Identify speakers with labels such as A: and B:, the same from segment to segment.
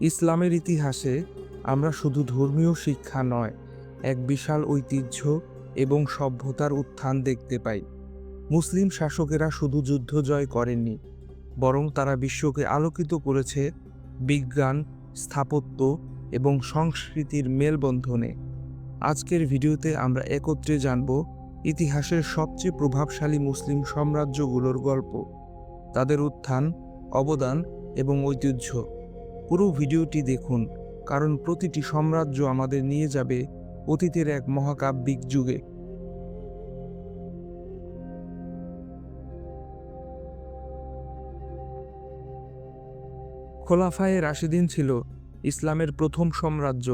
A: ইসলামের ইতিহাসে আমরা শুধু ধর্মীয় শিক্ষা নয়, এক বিশাল ঐতিহ্য এবং সভ্যতার উত্থান দেখতে পাই। মুসলিম শাসকেরা শুধু যুদ্ধ জয় করেননি, বরং তারা বিশ্বকে আলোকিত করেছে বিজ্ঞান, স্থাপত্য এবং সংস্কৃতির মেলবন্ধনে। আজকের ভিডিওতে আমরা একত্রে জানব ইতিহাসের সবচেয়ে প্রভাবশালী মুসলিম সাম্রাজ্যগুলোর গল্প, তাদের উত্থান, অবদান এবং ঐতিহ্য। পুরো ভিডিওটি দেখুন, কারণ প্রতিটি সাম্রাজ্য আমাদের নিয়ে যাবে অতীতের এক মহাকাব্যিক যুগে। খোলাফায়ে রাশিদিন ছিল ইসলামের প্রথম সাম্রাজ্য।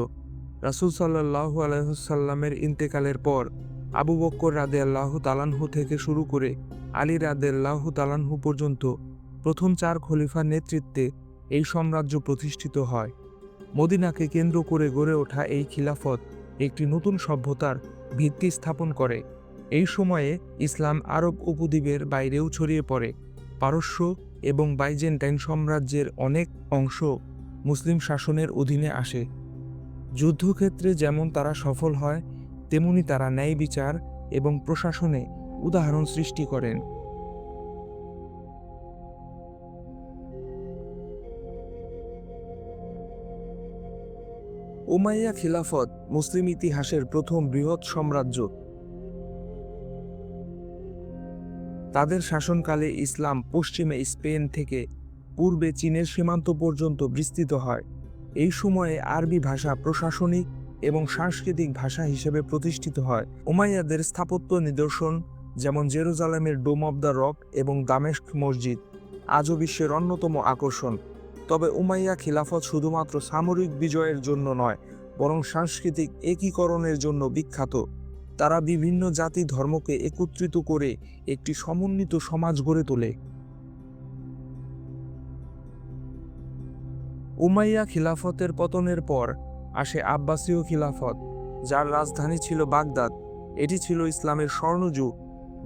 A: রাসূল সাল্লাহু আলহ্লামের ইন্তেকালের পর আবু বক্কর রাদে আল্লাহ তালানহু থেকে শুরু করে আলী রাদে আল্লাহ তালানহু পর্যন্ত প্রথম চার খলিফার নেতৃত্বে এই সাম্রাজ্য প্রতিষ্ঠিত হয়। মদিনাকে কেন্দ্র করে গড়ে ওঠা এই খিলাফত একটি নতুন সভ্যতার ভিত্তি স্থাপন করে। এই সময়ে ইসলাম আরব উপদ্বীপের বাইরেও ছড়িয়ে পড়ে। পারস্য এবং বাইজেন্টাইন সাম্রাজ্যের অনেক অংশ মুসলিম শাসনের অধীনে আসে। যুদ্ধক্ষেত্রে যেমন তারা সফল হয়, তেমনি তারা ন্যায় বিচার এবং প্রশাসনে উদাহরণ সৃষ্টি করেন। উমাইয়া খিলাফত মুসলিম ইতিহাসের প্রথম বৃহৎ সাম্রাজ্য। তাদের শাসনকালে ইসলাম পশ্চিমে স্পেন থেকে পূর্বে চীনের সীমান্ত পর্যন্ত বিস্তৃত হয়। এই সময়ে আরবি ভাষা প্রশাসনিক এবং সাংস্কৃতিক ভাষা হিসেবে প্রতিষ্ঠিত হয়। উমাইয়াদের স্থাপত্য নিদর্শন যেমন জেরুজালেমের ডোম অব দ্য রক এবং দামেস্ক মসজিদ আজও বিশ্বের অন্যতম আকর্ষণ। তবে উমাইয়া খিলাফত শুধুমাত্র সামরিক বিজয়ের জন্য নয়, বরং সাংস্কৃতিক একীকরণের জন্য বিখ্যাত। তারা বিভিন্ন জাতি ধর্মকে একত্রিত করে একটি সমন্বিত সমাজ গড়ে তোলে। উমাইয়া খিলাফতের পতনের পর আসে আব্বাসীয় খিলাফত, যার রাজধানী ছিল বাগদাদ। এটি ছিল ইসলামের স্বর্ণযুগ।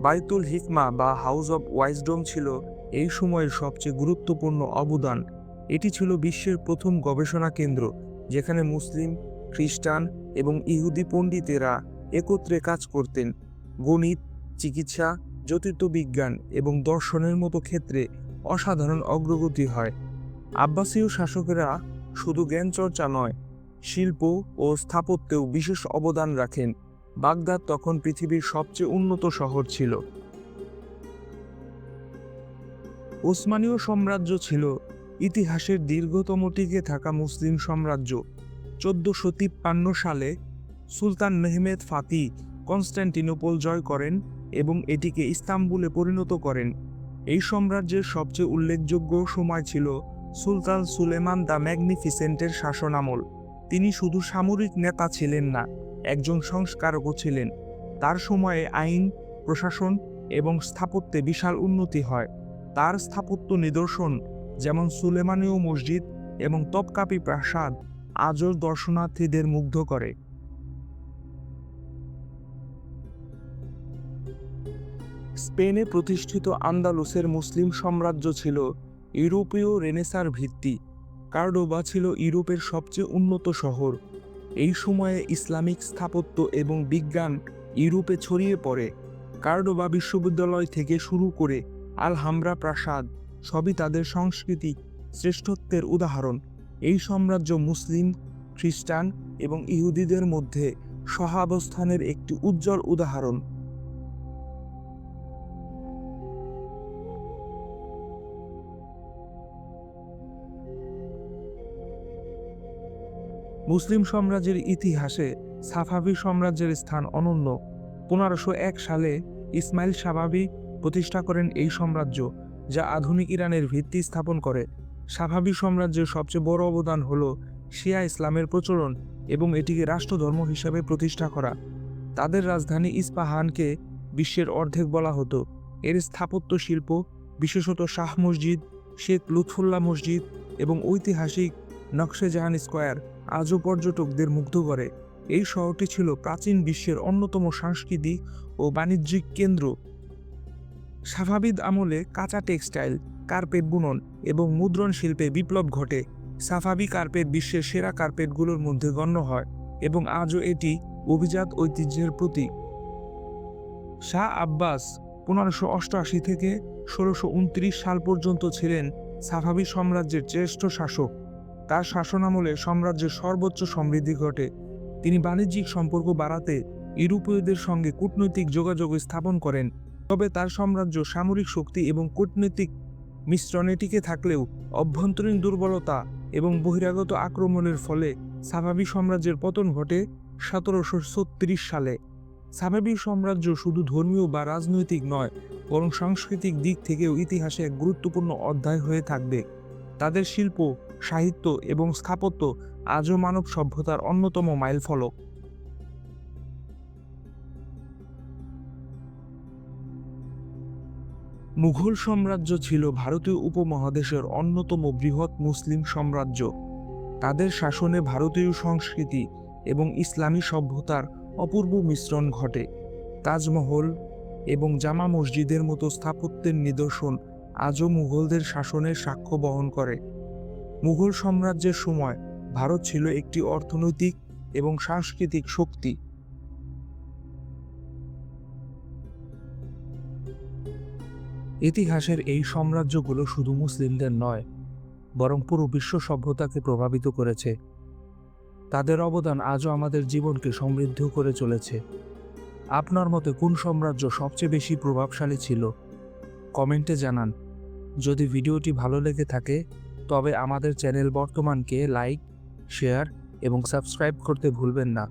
A: বাইতুল হিকমা বা হাউস অব ওয়াইজডম ছিল এই সময়ের সবচেয়ে গুরুত্বপূর্ণ অবদান। এটি ছিল বিশ্বের প্রথম গবেষণা কেন্দ্র, যেখানে মুসলিম, খ্রিস্টান এবং ইহুদি পণ্ডিতেরা একত্রে কাজ করতেন। গণিত, চিকিৎসা, জ্যোতির্বিজ্ঞান এবং দর্শনের মতো ক্ষেত্রে অসাধারণ অগ্রগতি হয়। আব্বাসীয় শাসকেরা শুধু জ্ঞানচর্চা নয়, শিল্প ও স্থাপত্যেও বিশেষ অবদান রাখেন। বাগদাদ তখন পৃথিবীর সবচেয়ে উন্নত শহর ছিল। ওসমানীয় সাম্রাজ্য ছিল ইতিহাসের দীর্ঘতম টিকে থাকা মুসলিম সাম্রাজ্য। চোদ্দশো তিপ্পান্ন সালে সুলতান মেহমেদ ফাতি কনস্ট্যান্টিনোপল জয় করেন এবং এটিকে ইস্তাম্বুলে পরিণত করেন। এই সাম্রাজ্যের সবচেয়ে উল্লেখযোগ্য সময় ছিল সুলতান সুলেমান দ্য ম্যাগনিফিসেন্টের শাসনামল তিনি শুধু সামরিক নেতা ছিলেন না, একজন সংস্কারকও ছিলেন। তার সময়ে আইন, প্রশাসন এবং স্থাপত্যে বিশাল উন্নতি হয়। তার স্থাপত্য নিদর্শন যেমন সুলেমানীয় মসজিদ এবং তপকাপি প্রাসাদ আজও দর্শনার্থীদের মুগ্ধ করে। স্পেনে প্রতিষ্ঠিত আন্দালুসের মুসলিম সাম্রাজ্য ছিল ইউরোপীয় রেনেসার ভিত্তি। কার্ডোবা ছিল ইউরোপের সবচেয়ে উন্নত শহর। এই সময়ে ইসলামিক স্থাপত্য এবং বিজ্ঞান ইউরোপে ছড়িয়ে পড়ে। কার্ডোবা বিশ্ববিদ্যালয় থেকে শুরু করে আলহামরা প্রাসাদ সবই তাদের সংস্কৃতি শ্রেষ্ঠত্বের উদাহরণ। এই সাম্রাজ্য মুসলিম, খ্রিস্টান এবং ইহুদিদের মধ্যে সহাবস্থানের একটি উজ্জ্বল উদাহরণ। মুসলিম সাম্রাজ্যের ইতিহাসে সাফাভি সাম্রাজ্যের স্থান অনন্য। পনেরোশো এক সালে ইসমাইল সাবাবি প্রতিষ্ঠা করেন এই সাম্রাজ্য। যা আধুনিক ইরানের ভিত্তি স্থাপন করে। সাফাভি সাম্রাজ্যের সবচেয়ে বড় অবদান হল শিয়া ইসলামের প্রচলন এবং এটিকে রাষ্ট্রধর্ম হিসাবে প্রতিষ্ঠা করা। তাদের রাজধানী ইস্পাহানকে বিশ্বের অর্ধেক বলা হতো। এর স্থাপত্য শিল্প, বিশেষত শাহ মসজিদ, শেখ লুৎফুল্লাহ মসজিদ এবং ঐতিহাসিক নকশে জাহান স্কোয়ার আজও পর্যটকদের মুগ্ধ করে। এই শহরটি ছিল প্রাচীন বিশ্বের অন্যতম সাংস্কৃতিক ও বাণিজ্যিক কেন্দ্র। সাফাবিদ আমলে কাঁচা টেক্সটাইল, কার্পেট বুনন এবং মুদ্রণ শিল্পে বিপ্লব ঘটে। সাফাবি কার্পেট বিশ্বের সেরা কার্পেটগুলোর মধ্যে গণ্য হয় এবং আজও এটি অভিজাত ঐতিহ্যের প্রতীক। শাহ আব্বাস পনেরোশো অষ্টআশি থেকে ষোলোশো উনত্রিশ সাল পর্যন্ত ছিলেন সাফাবি সাম্রাজ্যের জ্যেষ্ঠ শাসক। তার শাসনামলে সাম্রাজ্যের সর্বোচ্চ সমৃদ্ধি ঘটে। তিনি বাণিজ্যিক সম্পর্ক বাড়াতে ইউরোপীয়দের সঙ্গে কূটনৈতিক যোগাযোগ স্থাপন করেন। তবে তার সাম্রাজ্য, সামরিক শক্তি এবং কূটনৈতিক মিশ্রণে টিকে থাকলেও অভ্যন্তরীণ দুর্বলতা এবং বহিরাগত আক্রমণের ফলে সাফাবি সাম্রাজ্যের পতন ঘটে সতেরোশো ছত্রিশ সালে। সাফাবি সাম্রাজ্য শুধু ধর্মীয় বা রাজনৈতিক নয়, বরং সাংস্কৃতিক দিক থেকেও ইতিহাসে এক গুরুত্বপূর্ণ অধ্যায় হয়ে থাকবে। তাদের শিল্প, সাহিত্য এবং স্থাপত্য আজও মানব সভ্যতার অন্যতম মাইলফলক। মুঘল সাম্রাজ্য ছিল ভারতীয় উপমহাদেশের অন্যতম বৃহৎ মুসলিম সাম্রাজ্য। তাদের শাসনে ভারতীয় সংস্কৃতি এবং ইসলামী সভ্যতার অপূর্ব মিশ্রণ ঘটে। তাজমহল এবং জামা মসজিদের মতো স্থাপত্যের নিদর্শন আজও মুঘলদের শাসনের সাক্ষ্য বহন করে। মুঘল সাম্রাজ্যের সময় ভারত ছিল একটি অর্থনৈতিক এবং সাংস্কৃতিক শক্তি। ইতিহাসের এই সাম্রাজ্যগুলো শুধু মুসলিমদের নয়, বরং পুরো বিশ্ব সভ্যতাকে প্রভাবিত করেছে। তাদের অবদান আজও আমাদের জীবনকে সমৃদ্ধ করে চলেছে। আপনার মতে কোন সাম্রাজ্য সবচেয়ে বেশি প্রভাবশালী ছিল? কমেন্টে জানান। যদি ভিডিওটি ভালো লেগে থাকে, তবে আমাদের চ্যানেল বর্তমানকে লাইক, শেয়ার এবং সাবস্ক্রাইব করতে ভুলবেন না।